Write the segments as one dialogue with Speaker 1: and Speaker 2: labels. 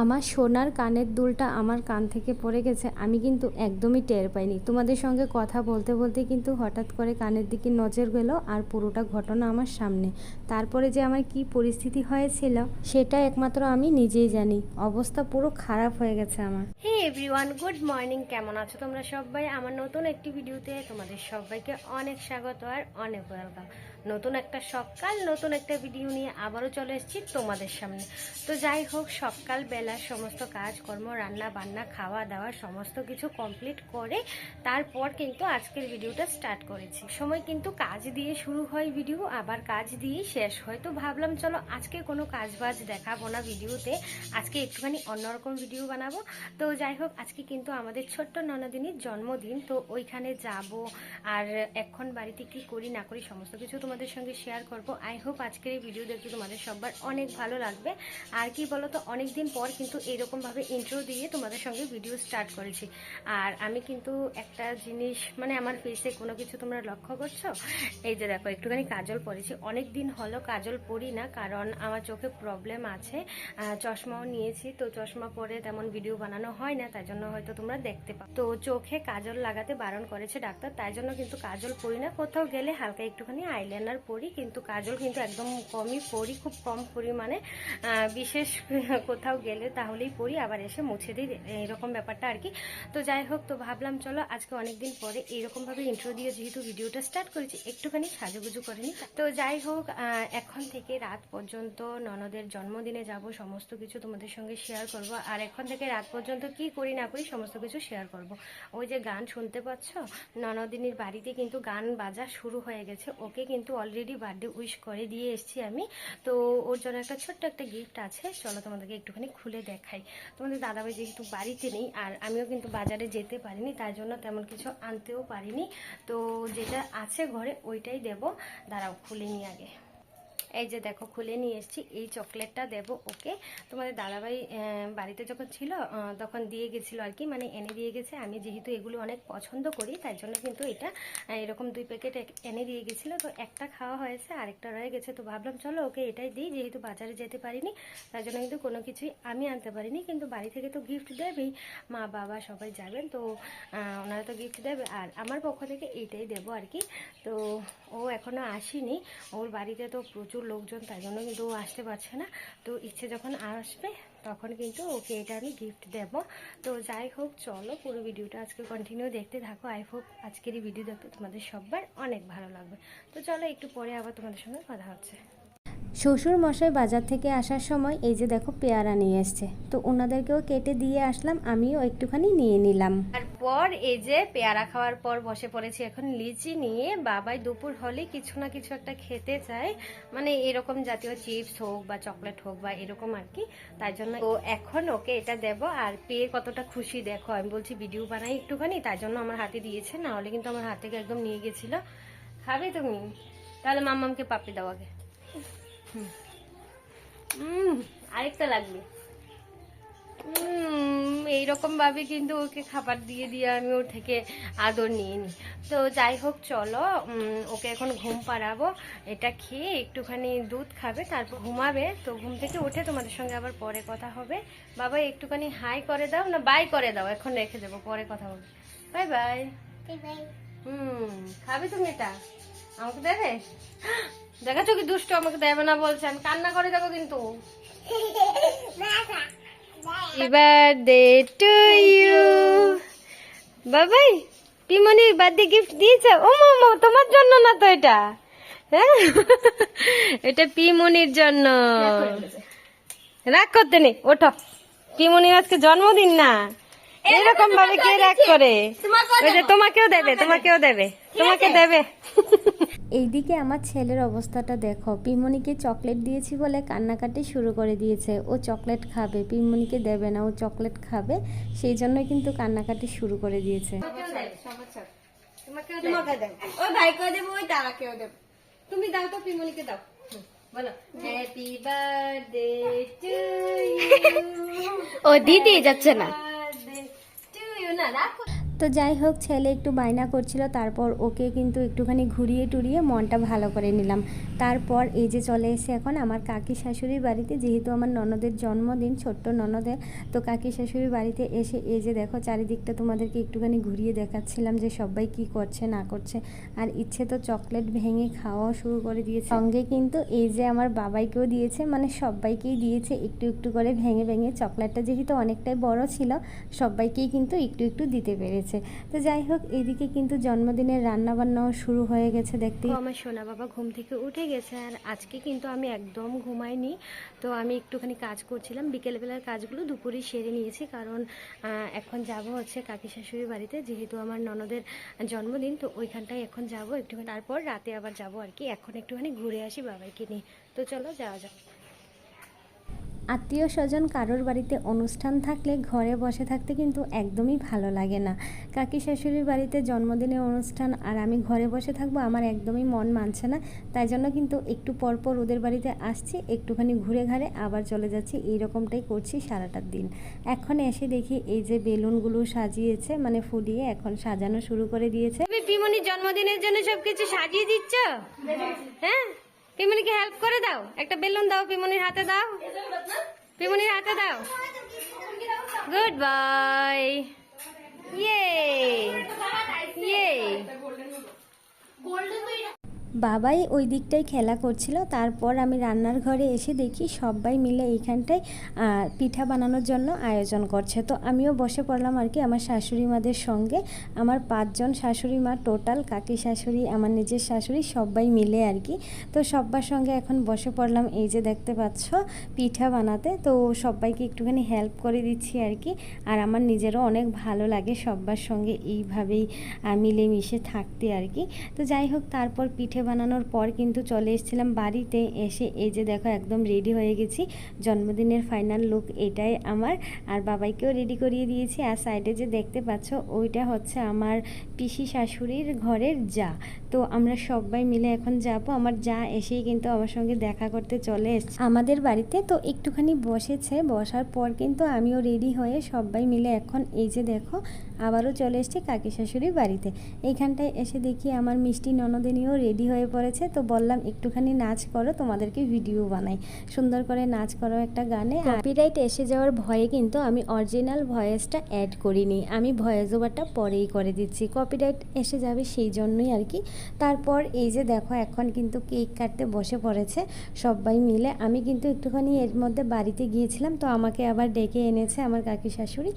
Speaker 1: আমার সোনার কানের দুলটা আমার কান থেকে পড়ে গেছে, আমি কিন্তু একদমই টের পাইনি। তোমাদের সঙ্গে কথা বলতে বলতে কিন্তু হঠাৎ করে কানের দিকে নজর গেল আর পুরোটা ঘটনা আমার সামনে। তারপরে যে আমার কি পরিস্থিতি হয়েছিল, সেটা একমাত্র আমি নিজেই জানি। অবস্থা পুরো খারাপ হয়ে গেছে আমার।
Speaker 2: হে এভরিওয়ান, গুড মর্নিং, কেমন আছো তোমরা সবাই? আমার নতুন একটি ভিডিওতে তোমাদের সবাইকে অনেক স্বাগত আর অনেক ওয়েলকাম। নতুন একটা সকাল, নতুন একটা ভিডিও নিয়ে আবারও চলে এসেছি তোমাদের সামনে। তো যাই হোক, সকাল বেলা সমস্ত কাজকর্ম, রান্না বান্না, খাওয়া দাওয়া সমস্ত কিছু কমপ্লিট করে তারপর কিন্তু আজকের ভিডিওটা স্টার্ট করেছি। সময় কিন্তু কাজ দিয়ে শুরু হয় ভিডিও আবার কাজ দিয়ে শেষ হয়। তো ভাবলাম, চলো আজকে কোনো কাজ বাজ দেখাবো না ভিডিওতে আজকে একটুখানি অন্যরকম ভিডিও বানাবো। তো যাই হোক, আজকে কিন্তু আমাদের ছোট্ট ননদিনীর জন্মদিন। তো ওইখানে যাব আর এখন বাড়িতে কি করি, না করি সমস্ত কিছু তোমাদের সঙ্গে শেয়ার করব। আই হোপ আজকের এই ভিডিও দেখতে তোমাদের সবার অনেক ভালো লাগবে। আর কি বলো তো অনেক দিন পর কিন্তু এরকমভাবে ইন্ট্রো দিয়ে তোমাদের সঙ্গে ভিডিও স্টার্ট করেছি। আর আমি কিন্তু একটা জিনিস মানে আমার ফেসে কোনো কিছু তোমরা লক্ষ্য করছ? এই যে দেখো, একটুখানি কাজল পরেছি। অনেক দিন হলো কাজল পরি না, কারণ আমার চোখে প্রবলেম আছে। চশমাও নিয়েছি, তো চশমা পরে তেমন ভিডিও বানানো হয় না তাই জন্য হয়তো তোমরা দেখতে পাও। তো চোখে কাজল লাগাতে বারণ করেছে ডাক্তার, তাই জন্য কিন্তু কাজল পরি না। কোথাও গেলে হালকা একটুখানি আইলাইনার পরি, কিন্তু কাজল কিন্তু একদম কমই পরি, খুব কম পরিমাণে। বিশেষ কোথাও গেলে তাহলেই পরি আবার এসে মুছে দিই, এরকম ব্যাপারটা আর কি। তো যাই হোক, তো ভাবলাম চলো আজকে অনেকদিন পরে এইরকমভাবে ইন্ট্রো দিয়ে যেহেতু ভিডিওটা স্টার্ট করেছি, একটুখানি সাজুগুজু করে নিই। তো যাই হোক এখন থেকে রাত পর্যন্ত ননদের জন্মদিনে যাব, সমস্ত কিছু তোমাদের সঙ্গে শেয়ার করব। আর এখন থেকে রাত পর্যন্ত কি করি না করি, সমস্ত কিছু শেয়ার করব। ওই যে গান শুনতে পাচ্ছ? ননদিনীর বাড়িতে কিন্তু গান বাজা শুরু হয়ে গেছে। ওকে কিন্তু অলরেডি বার্থডে উইশ করে দিয়ে এসেছি আমি। তো ওর জন্য একটা ছোট্ট একটা গিফট আছে। চলো তোমাদেরকে একটুখানি খুলে দেখাই। তোমাদের দাদাভাই যেহেতু বাড়িতে নেই, আর আমিও কিন্তু বাজারে যেতে পারিনি, তার জন্য তেমন কিছু আনতেও পারিনি। তো যেটা আছে ঘরে, ওইটাই দেব। দাঁড়াও, খুলে নিই আগে। এই যে দেখো, খুলে নিয়ে এসেছি। এই চকলেটটা দেব ওকে। তোমাদের দাদাভাই বাড়িতে যখন ছিল তখন দিয়ে গেছিল আর কি মানে এনে দিয়ে গেছে। আমি যেহেতু এগুলো অনেক পছন্দ করি, তাই জন্য কিন্তু এটা এরকম দুই প্যাকেট এনে দিয়ে গেছিল। তো একটা খাওয়া হয়েছে, আরেকটা রয়ে গেছে। তো ভাবলাম, চলো ওকে এটাই দিই, যেহেতু বাজারে যেতে পারিনি তাই জন্য কিন্তু কোনো কিছুই আমি আনতে পারিনি। কিন্তু বাড়ি থেকে তো গিফট দেবেই, মা, বাবা সবাই যাবেন, তো ওনারা তো গিফট দেবে। আর আমার পক্ষ থেকে এইটাই দেবো আর কি। তো ও এখনও আসেনি, ওর বাড়িতে তো প্রচুর লোকজন তাই জন্য কিন্তু ও আসতে পারছে না। তো ইচ্ছে যখন আসবে তখন কিন্তু ওকে এটা আমি গিফট দেব। তো যাই হোক চলো পুরো ভিডিওটা আজকে কন্টিনিউ দেখতে থাকো। আই হোপ আজকের এই ভিডিও দেখতে তোমাদের সবার অনেক ভালো লাগবে। তো চলো একটু পরে আবার তোমাদের সঙ্গে কথা হচ্ছে।
Speaker 1: শ্বশুর মশাই বাজার থেকে আসার সময় এই যে দেখো পেয়ারা নিয়ে এসছে। তো ওনাদেরকেও কেটে দিয়ে আসলাম আমিও একটুখানি নিয়ে নিলাম।
Speaker 2: তারপর এই যে পেয়ারা খাওয়ার পর বসে পড়েছি এখন লিচি নিয়ে, বাবাই দুপুর হলে কিছু না কিছু একটা খেতে চায়। মানে এরকম জাতীয় চিপস হোক বা চকলেট হোক বা এরকম আর কি, তাই জন্য তো এখন ওকে এটা দেব। আর পেয়ে কতটা খুশি দেখো, আমি বলছি ভিডিও বানাই একটুখানি, তাই জন্য আমার হাতে দিয়েছে, না হলে কিন্তু আমার হাত থেকে একদম নিয়ে গেছিল। খাবে তুমি? তাহলে মাম্মামকে পাপড়ি দাও আগে। হুম, আরেকটা লাগবে। উম, এইরকম ভাবে কিন্তু ওকে খাবার দিয়ে দিয়ে আমি ওর থেকে আদর নিয়ে নিই। তো যাই হোক চলো ওকে এখন ঘুম পাড়াবো এটা খেয়ে একটুখানি দুধ খাবে তারপর ঘুমাবে। তো ঘুম থেকে উঠে তোমাদের সঙ্গে আবার পরে কথা হবে। বাবা একটুখানি হাই করে দাও না বাই করে দাও এখন রেখে দেবো পরে কথা হবে বাই বাই। হুম খাবে তুমি এটা? আমাকে দেবে? দেখাচ্ছ কি দুষ্ট আমাকে দেবে না বলছে আমি কান্না করে দেবো কিন্তু। Happy birthday to you. বাবাই পিমনির বার্থডে গিফট দিয়েছে। ও মামা তোমার জন্য না তো এটা? হ্যাঁ? এটা পিমনির জন্য। রাগ করতে নেই ওঠো। পিমনির আজকে জন্মদিন না। এরকম ভাবে কে রাগ করে? ওই যে তোমাকেও দেবে তোমাকেও দেবে। তোমাকে দেবে।
Speaker 1: এইদিকে আমার ছেলের অবস্থাটা দেখো। পিমনিকে চকলেট দিয়েছি বলে কান্নাকাটি শুরু করে দিয়েছে। ও চকলেট খাবে পিমনিকে দেবে না ও চকলেট খাবে সেই জন্য কিন্তু কান্নাকাটি শুরু করে দিয়েছে।
Speaker 2: ও ভাইকেও দেবো ওই দাদাকেও দেবো। তুমি দাও তো পিমনিকে দাও। হ্যাপি বার্থডে টু ইউ
Speaker 1: ও দিদি যাচ্ছে না।
Speaker 2: টু ইউ না রাখো।
Speaker 1: তো যাই হোক, ছেলে একটু বায়না করছিল, তারপর ওকে কিন্তু একটুখানি ঘুরিয়ে টুরিয়ে মনটা ভালো করে নিলাম। তারপর এই যে চলে এসে এখন আমার কাকি শাশুড়ির বাড়িতে, যেহেতু আমার ননদের জন্মদিন, ছোট্ট ননদের, তো কাকি শাশুড়ির বাড়িতে এসে এই যে দেখো, চারিদিকটা তোমাদেরকে একটুখানি ঘুরিয়ে দেখাচ্ছিলাম যে সবাই কি করছে, না করছে। আর ইচ্ছে তো চকলেট ভেঙে খাওয়া শুরু করে দিয়েছে। সঙ্গে কিন্তু এই যে আমার বাবাইকেও দিয়েছে মানে সবাইকেই দিয়েছে একটু একটু করে ভেঙে ভেঙে। চকলেটটা যেহেতু অনেকটাই বড় ছিল সবাইকেই কিন্তু একটু একটু দিতে পেরেছে। তো যাই হোক এইদিকে কিন্তু জন্মদিনের রান্না বান্নাও শুরু হয়ে গেছে দেখতে
Speaker 2: আমার সোনা বাবা ঘুম থেকে উঠে গেছে আর আজকে কিন্তু আমি একদম ঘুমাইনি। তো আমি একটুখানি কাজ করছিলাম। বিকেলবেলার কাজগুলো দুপুরেই সেরে নিয়েছি কারণ এখন যাব হচ্ছে কাকি শাশুড়ির বাড়িতে, যেহেতু আমার ননদের জন্মদিন, তো ওইখানটায় এখন যাব একটুখানি। তারপর রাতে আবার যাব আর কি। এখন একটুখানি ঘুরে আসি বাবাইকে নিয়ে। তো চলো যাওয়া যাক।
Speaker 1: আত্মীয় স্বজন কারোর বাড়িতে অনুষ্ঠান থাকলে ঘরে বসে থাকতে কিন্তু একদমই ভালো লাগে না। কাকি শাশুড়ির বাড়িতে জন্মদিনের অনুষ্ঠান আর আমি ঘরে বসে থাকব আমার একদমই মন মানছে না। তাই জন্য কিন্তু একটু পরপর ওদের বাড়িতে আসছি একটুখানি ঘুরে ঘাড়ে আবার চলে যাচ্ছি। এই রকমটাই করছি সারাটার দিন। এখন এসে দেখি এই যে বেলুনগুলো সাজিয়েছে মানে ফুলিয়ে এখন সাজানো শুরু করে দিয়েছে।
Speaker 2: তুমি পিমনির জন্মদিনের জন্য সবকিছু সাজিয়ে দিচ্ছ? হ্যাঁ? পিমনিকে হেল্প করে দাও। একটা বেলুন দাও পিমনির হাতে দাও। পিমনির হাতে দাও। গুড বাই ইয়ে ইয়ে
Speaker 1: বাবাই ওই দিকটাই খেলা করছিল, তারপর আমি রান্নার ঘরে এসে দেখি সবাই মিলে এইখানটায় পিঠা বানানোর জন্য আয়োজন করছে। তো আমিও বসে পড়লাম আর কি আমার শাশুড়ি মাদের সঙ্গে। আমার পাঁচজন শাশুড়ি মা টোটাল কাকি শাশুড়ি, আমার নিজের শাশুড়ি সবাই মিলে আর কি। তো সবার সঙ্গে এখন বসে পড়লাম, এই যে দেখতে পাচ্ছ পিঠা বানাতে। তো সবাইকে একটুখানি হেল্প করে দিচ্ছি আর কি। আর আমার নিজেরও অনেক ভালো লাগে সবার সঙ্গে এইভাবেই মিলেমিশে থাকতে আর কি। তো যাই হোক, তারপর পিঠে বানানোর পর কিন্তু চলে এসেছিলাম বাড়িতে। এসে এই যে দেখো, একদম রেডি হয়ে গেছি। জন্মদিনের ফাইনাল লুক এটাই আমার। আর বাবাইকেও রেডি করিয়ে দিয়েছি। আর সাইডে যে দেখতে পাচ্ছ, ওইটা হচ্ছে আমার পিসি শাশুড়ির ঘরের যা। তো আমরা সবাই মিলে এখন যাব। আমার যা এসেই কিন্তু আমার সঙ্গে দেখা করতে চলে এসছে। আমাদের বাড়িতে তো একটুখানি বসেছে। বসার পর কিন্তু আমিও রেডি হয়ে সবাই মিলে এখন এই যে দেখো আবারও চলে এসেছি কাকি শাশুড়ির বাড়িতে। এইখানটায় এসে দেখি আমার মিষ্টি ননদিনীও রেডি হয়ে পড়েছে। তো বললাম, একটুখানি নাচ করো, তোমাদেরকে ভিডিও বানাই। সুন্দর করে নাচ করো একটা গানে। কপিরাইট এসে যাওয়ার ভয়ে কিন্তু আমি অরিজিনাল ভয়েসটা অ্যাড করিনি। আমি ভয়েস ওভারটা পরেই করে দিচ্ছি। কপিরাইট এসে যাবে সেই জন্যই আর কি। তারপর এই যে দেখো, এখন কিন্তু কেক কাটতে বসে পড়েছে সবাই মিলে। আমি কিন্তু একটুখানি এর মধ্যে বাড়িতে গিয়েছিলাম, তো আমাকে আবার ডেকে এনেছে আমার কাকি শাশুড়ি।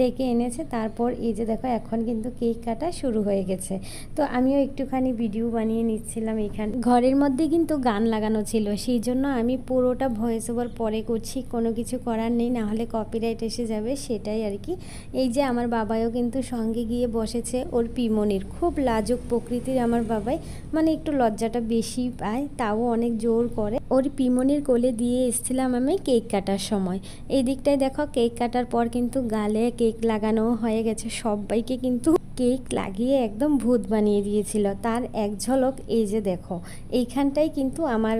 Speaker 1: ডেকে এনেছে, তারপর এই যে দেখো, এখন কিন্তু কেক কাটা শুরু হয়ে গেছে। তো আমিও একটুখানি ভিডিও বানিয়ে নিচ্ছিলাম এখানে ঘরের মধ্যে কিন্তু গান লাগানো ছিল, সেই জন্য আমি পুরোটা ভয়েস ওভার পরে করছি, কোনো কিছু করার নেই না হলে কপিরাইট এসে যাবে, সেটাই আর কি। এই যে আমার বাবাইও কিন্তু সঙ্গে গিয়ে বসেছে, ওর পিমনির। খুব লাজুক প্রকৃতির আমার বাবাই মানে একটু লজ্জাটা বেশি পায়, তাও অনেক জোর করে। ওর পিমনির কোলে দিয়ে এসেছিলাম আমি কেক কাটার সময়। এই দিকটায় দেখো, কেক কাটার পর কিন্তু গালে কেক লাগানো হয়ে গেছে সবাইকে কিন্তু কেক লাগিয়ে একদম ভূত বানিয়ে দিয়েছিল। তার এক ঝলক, এই যে দেখো, এইখানটাই কিন্তু আমার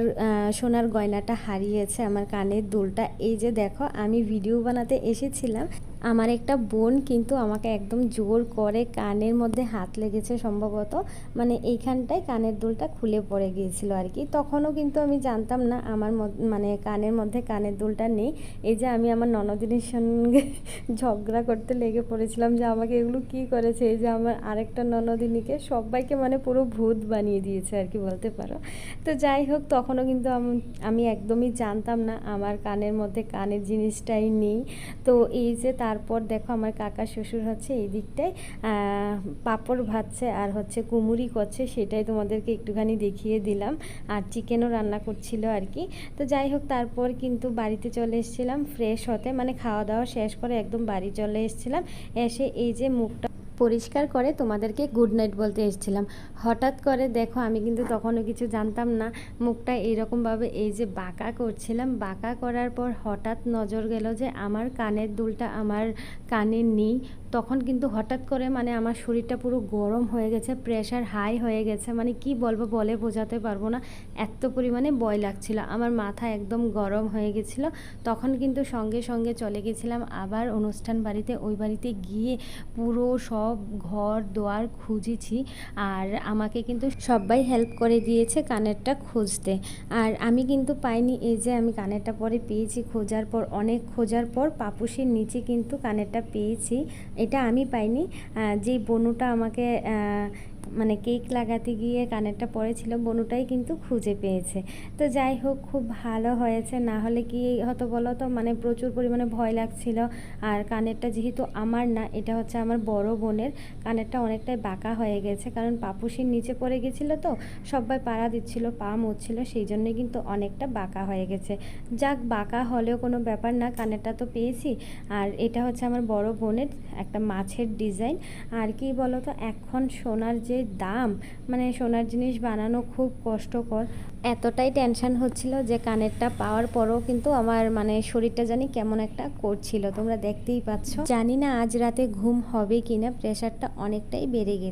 Speaker 1: সোনার গয়নাটা হারিয়েছে, আমার কানের দুলটা। এই যে দেখো, আমি ভিডিও বানাতে এসেছিলাম। আমার একটা বোন কিন্তু আমাকে একদম জোর করে কানের মধ্যে হাত লেগেছে সম্ভবত। মানে এইখানটায় কানের দুলটা খুলে পড়ে গিয়েছিল আর কি। তখনও কিন্তু আমি জানতাম না আমার মানে কানের মধ্যে কানের দুলটা নেই। এই যে আমি আমার ননদিনের সঙ্গে ঝগড়া করতে লেগে পড়েছিলাম যে আমাকে এগুলো কি করেছে? এই যে আমার আরেকটা ননদিনীকে সবাইকে মানে পুরো ভূত বানিয়ে দিয়েছে আর কি বলতে পারো। তো যাই হোক, তখনও কিন্তু আমি একদমই জানতাম না আমার কানের মধ্যে কানের জিনিসটাই নেই। তো এই যে তারপর দেখো আমার কাকা শ্বশুর হচ্ছে এই দিকটায় পাপড় ভাজছে আর হচ্ছে কুমুরি করছে, সেটাই তোমাদেরকে একটুখানি দেখিয়ে দিলাম। আর চিকেনও রান্না করছিল আর কি। তো যাই হোক, তারপর কিন্তু বাড়িতে চলে এসেছিলাম ফ্রেশ হতে মানে খাওয়া দাওয়া শেষ করে একদম বাড়ি চলে এসেছিলাম। এসে এই যে মুখটা পরিষ্কার করে তোমাদেরকে গুড নাইট বলতে এসেছিলাম। হঠাৎ করে দেখো আমি কিন্তু তখনও কিছু জানতাম না, মুখটা এইরকমভাবে এই যে বাঁকা করছিলাম, বাঁকা করার পর হঠাৎ নজর গেল যে আমার কানের দুলটা আমার কানে নেই। তখন কিন্তু হঠাৎ করে মানে আমার শরীরটা পুরো গরম হয়ে গেছে প্রেশার হাই হয়ে গেছে মানে কি বলব বলে বোঝাতে পারব না। এত পরিমাণে ভয় লাগছিল, আমার মাথা একদম গরম হয়ে গেছিল। তখন কিন্তু সঙ্গে সঙ্গে চলে গেছিলাম আবার অনুষ্ঠান বাড়িতে, ওই বাড়িতে গিয়ে পুরো সব সব ঘর দোয়ার খুঁজেছি আর আমাকে কিন্তু সবাই হেল্প করে দিয়েছে কানেরটা খুঁজতে। আর আমি কিন্তু পাইনি এই যে আমি কানেরটা পরে পেয়েছি, খোঁজার পর, অনেক খোঁজার পর পাপুসের নিচে কিন্তু কানেরটা পেয়েছি। এটা আমি পাইনি। যে বনুটা আমাকে মানে কেক লাগাতে গিয়ে কানেরটা পড়েছিল বনুটাই কিন্তু খুঁজে পেয়েছে। তো যাই হোক, খুব ভালো হয়েছে। না হলে কি হতো বলো তো মানে প্রচুর পরিমাণে ভয় লাগছিল। আর কানেরটা যেহেতু আমার না, এটা হচ্ছে আমার বড় বোনের। কানেরটা অনেকটাই বাঁকা হয়ে গেছে, কারণ পাপুসির নিচে পড়ে গেছিল তো, সবাই পাড়া দিচ্ছিল, পা মুচ্ছিল সেই জন্য কিন্তু অনেকটা বাঁকা হয়ে গেছে। যাক, বাঁকা হলেও কোনো ব্যাপার না, কানেরটা তো পেয়েছি। আর এটা হচ্ছে আমার বড় বোনের একটা মাছের ডিজাইন। আর কি বলো তো, এখন সোনার যে দাম মানে সোনার জিনিস বানানো খুব কষ্টকর। এতটাই টেনশান হচ্ছিল যে কানেরটা পাওয়ার পরও কিন্তু আমার মানে শরীরটা জানি কেমন একটা করছিল। তোমরা দেখতেই পাচ্ছ। জানি না আজ রাতে ঘুম হবে কিনা প্রেশারটা অনেকটাই বেড়ে গেছে।